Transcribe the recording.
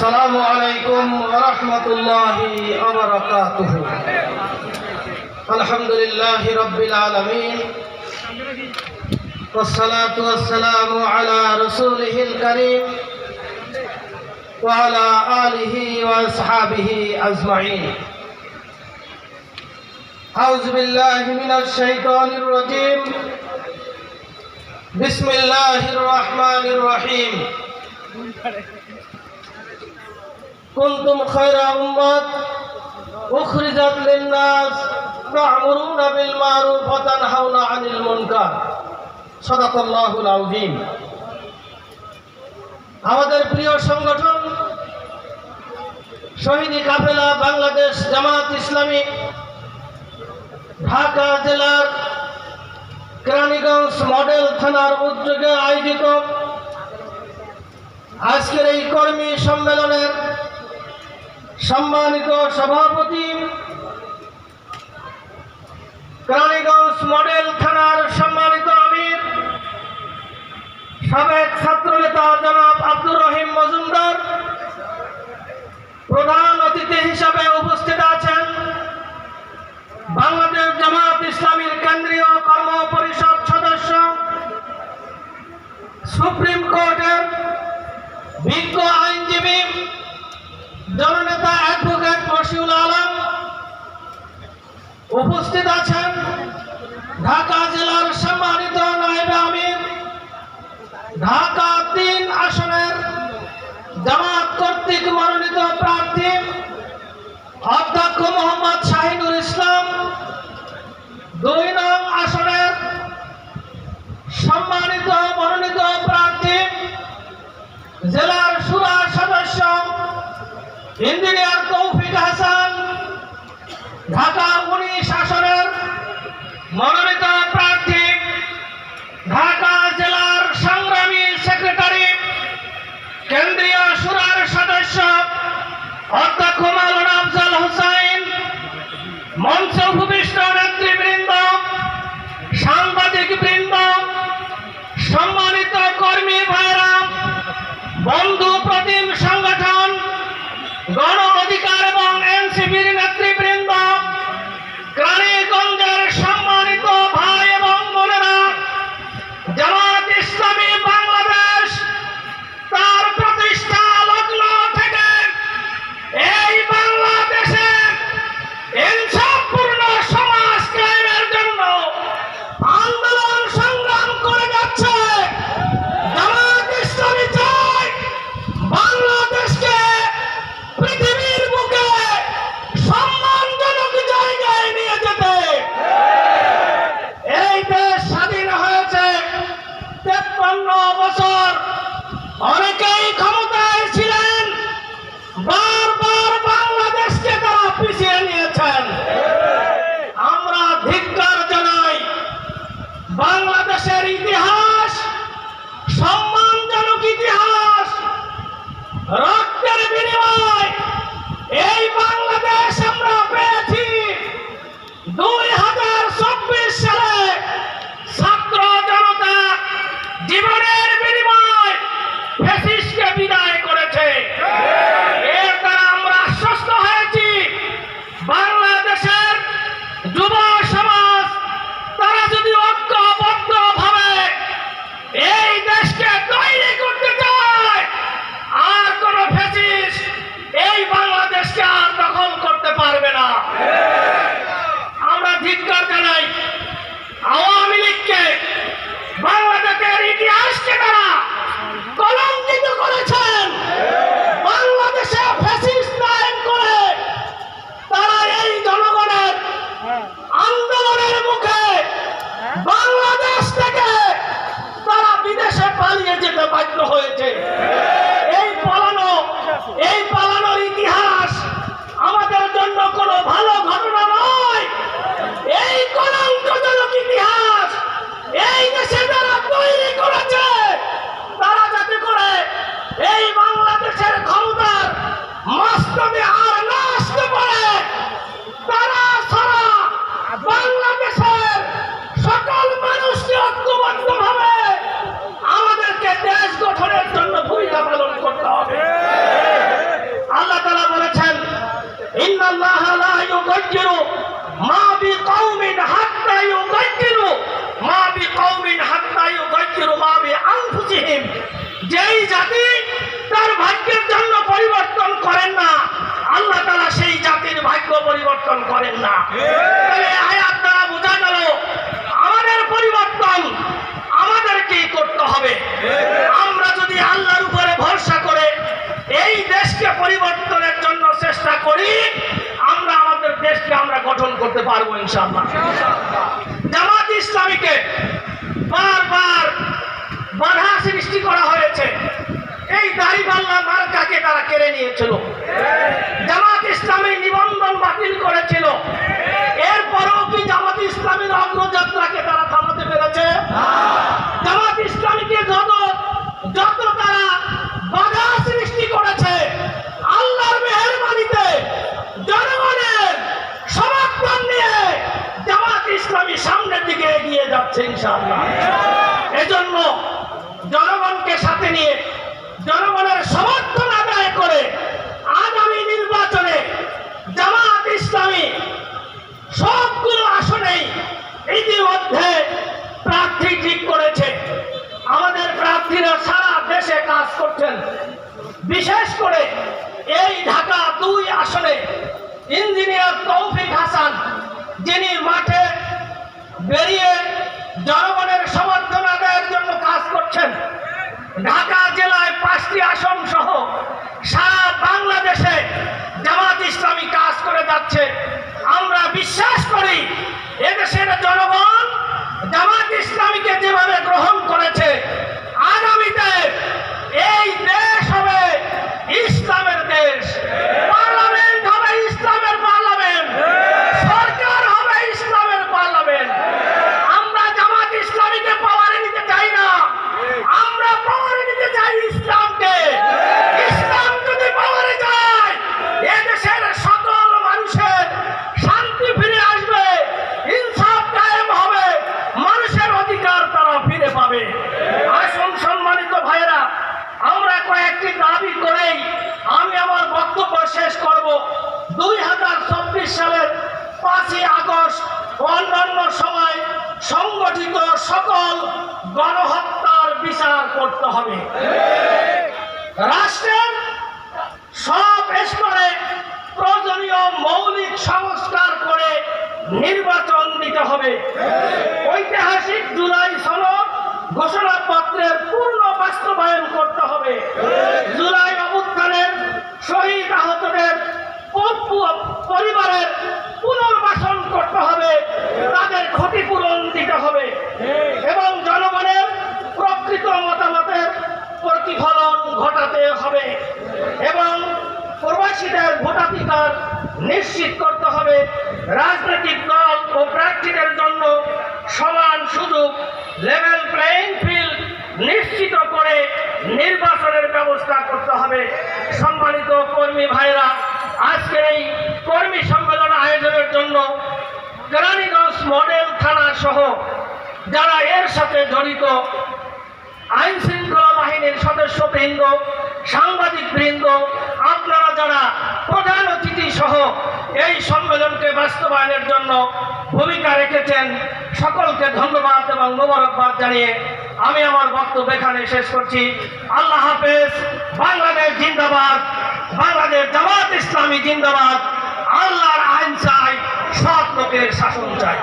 السلام عليكم ورحمة الله وبركاته الحمد لله رب العالمين والصلاة والسلام على رسوله الكريم وعلى آله وأصحابه أجمعين أعوذ بالله من الشيطان الرجيم بسم الله الرحمن الرحيم كنتم خير أمة أخرجت للناس تأمرون بالمعروف وتنهون عن المنكر صدق الله العظيم আমাদের প্রিয় সংগঠন শহীদ কাফেলা বাংলাদেশ জামাত ইসলামী ঢাকা জেলার কেরানীগঞ্জ মডেল থানার উদ্যোগে আয়োজিত আজকের এই কর্মী সম্মেলনের সম্মানিত সভাপতি, কালীগঞ্জ মডেল থানার সম্মানিত আমির, সাবেক ছাত্রনেতা জনাব আব্দুর রহিম মজুমদার, প্রধান অতিথি হিসাবে উপস্থিত আছেন বাংলাদেশ জামাত ইসলামীর কেন্দ্রীয় কর্ম পরিষদ সদস্য সুপ্রিম কোর্টের বিজ্ঞ আইনজীবী জননেতা অ্যাডভোকেট মশিউল আলম উপস্থিত আছেন ঢাকা জেলার সম্মানিত নায়েবে আমির। ঢাকা তিন আসনের জামাত কর্তৃক মনোনীত প্রার্থী অধ্যক্ষ মোহাম্মদ শাহিনুর ইসলাম। দুই নং আসনের সম্মানিত মনোনীত প্রার্থী জেলার সুরা সদস্য ইঞ্জিনিয়ার তৌফিক হাসান ঢাকা মনোনীত প্রার্থী, ঢাকা জেলার সংগ্রামী সেক্রেটারি, কেন্দ্রীয় সুরার সদস্য, অধ্যক্ষ মাওলানা আফজাল হোসাইন মঞ্চ ভূমিষ্ঠ নেতৃবৃন্দ সাংবাদিক বৃন্দ সম্মানিত কর্মী ভাইরা, বন্ধু প্রতিম হয়েছে। এই পালানো এই পালানোর ইতিহাস আমাদের জন্য কোনো ভালো ঘটনা নয় এই কলঙ্কজনক ইতিহাস এই দেশে যারা তৈরি করেছে তারা যাতে করে এই বাংলাদেশের ক্ষমতার মস্তবে আর না আসতে পারে তারা সারা বাংলাদেশের সকল মানুষকে ঐক্যবদ্ধ ভাবে আমাদেরকে দেশ গঠনের জন্য ভূমিকা পালন করতে হবে তাহলে এই আয়াত দ্বারা বোঝা গেল আমাদের পরিবর্তন আমাদেরকেই করতে হবে আমরা যদি আল্লাহর উপরে ভরসা করে এই দেশকে পরিবর্তনের জন্য চেষ্টা করি আমরা আমাদের দেশকে আমরা গঠন করতে পারব ইনশাআল্লাহ। জামাত ইসলামীকে বারবার বাধা সৃষ্টি করা হয়েছে। এই দাড়িপাল্লা মার্কাকে তারা কেড়ে নিয়েছিল। জামাত ইসলামী নিবন্ধন বাতিল করেছিল। এরপরেও কি জামাত ইসলামীর অগ্রযাত্রাকে তারা থামাতে পেরেছে? জামাত ইসলামীকে যত যত তারা বাধা সৃষ্টি করেছে আল্লাহর মেহরবানিতে জনগণের সমর্থন নিয়ে জামাত ইসলামী সামনের দিকে এগিয়ে যাচ্ছে ইনশাআল্লাহ। এজন্য জনগণকে সাথে নিয়ে, জনগণের সমর্থন আদায় করে আগামী নির্বাচনে জামাত ইসলামী সবগুলো আসনেই ইতিমধ্যে প্রার্থী ঠিক করেছে। আমাদের প্রার্থীরা সারা দেশে কাজ করছেন। বিশেষ করে এই ঢাকা দুই আসনে ইঞ্জিনিয়ার তৌফিক হাসান, যিনি মাঠে বেরিয়ে জনগণের সমর্থন আদায়ের জন্য কাজ করছেন। ঢাকা জেলায় পাঁচটি আসন সহ সারা বাংলাদেশে জামাত ইসলামী কাজ করে যাচ্ছে আমরা বিশ্বাস করি এদেশের জনগণ জামাত ইসলামীকে যেভাবে গ্রহণ করেছে আগামীতে এই দেশ হবে ইসলামের দেশ পার্লামেন্ট হবে ইসলামের পার্লামেন্ট সরকার হবে ইসলামের পার্লামেন্ট আমরা জামাত ইসলামীকে পাওয়ারে নিতে চাই না আমরা পাওয়ারে নিতে চাই ইসলামকে ইসলাম যদি পাওয়ারে যায় এদেশের সকল মানুষের শান্তি ফিরে আসবে ইনসাফ কায়েম হবে মানুষের অধিকার তারা ফিরে পাবে আসুন সম্মানিত ভাইরা আমরা কয়েকটি দাবি করেই আমি আমার বক্তব্য শেষ করব দুই হাজার চব্বিশ সালের পাঁচই আগস্ট অন্যান্য সময় সংগঠিত সকল গণহত্যার বিচার করতে হবে। রাষ্ট্রের সব স্তরে প্রয়োজনীয় মৌলিক সংস্কার করে নির্বাচন দিতে হবে। ঐতিহাসিক জুলাই সনদ ঘোষণাপত্রের পূর্ণ বাস্তবায়ন করতে হবে জুলাই অভ্যুত্থানের শহীদ আহতদের প- প- পরিবারের পুনর্বাসন করতে হবে তাদের ক্ষতিপূরণ দিতে হবে এবং জনগণের প্রকৃত মতামতের প্রতিফলন ঘটাতে হবে এবং প্রবাসীদের ভোটাধিকার নিশ্চিত করতে হবে। রাজনৈতিক দল ও প্রার্থীদের জন্য সমান সুযোগ লেভেল প্লেইং ফিল্ড নিশ্চিত করে নির্বাচনের ব্যবস্থা করতে হবে। সম্মানিত কর্মী ভাইরা আজকের এই কর্মী সম্মেলন আয়োজনের জন্য কেরানীগঞ্জ মডেল থানা সহ যারা এর সাথে জড়িত আইন শৃঙ্খলা বাহিনীর সদস্য বৃন্দ সাংবাদিক বৃন্দ আপনারা যারা প্রধান অতিথি সহ এই সম্মেলনকে বাস্তবায়নের জন্য ভূমিকা রেখেছেন, সকলকে ধন্যবাদ এবং মোবারকবাদ জানিয়ে আমি আমার বক্তব্য এখানে শেষ করছি। আল্লাহ হাফেজ, বাংলাদেশ জিন্দাবাদ, বাংলাদেশ জামাত ইসলামী জিন্দাবাদ। আল্লাহর আইন চাই সব লোকের শাসন চাই।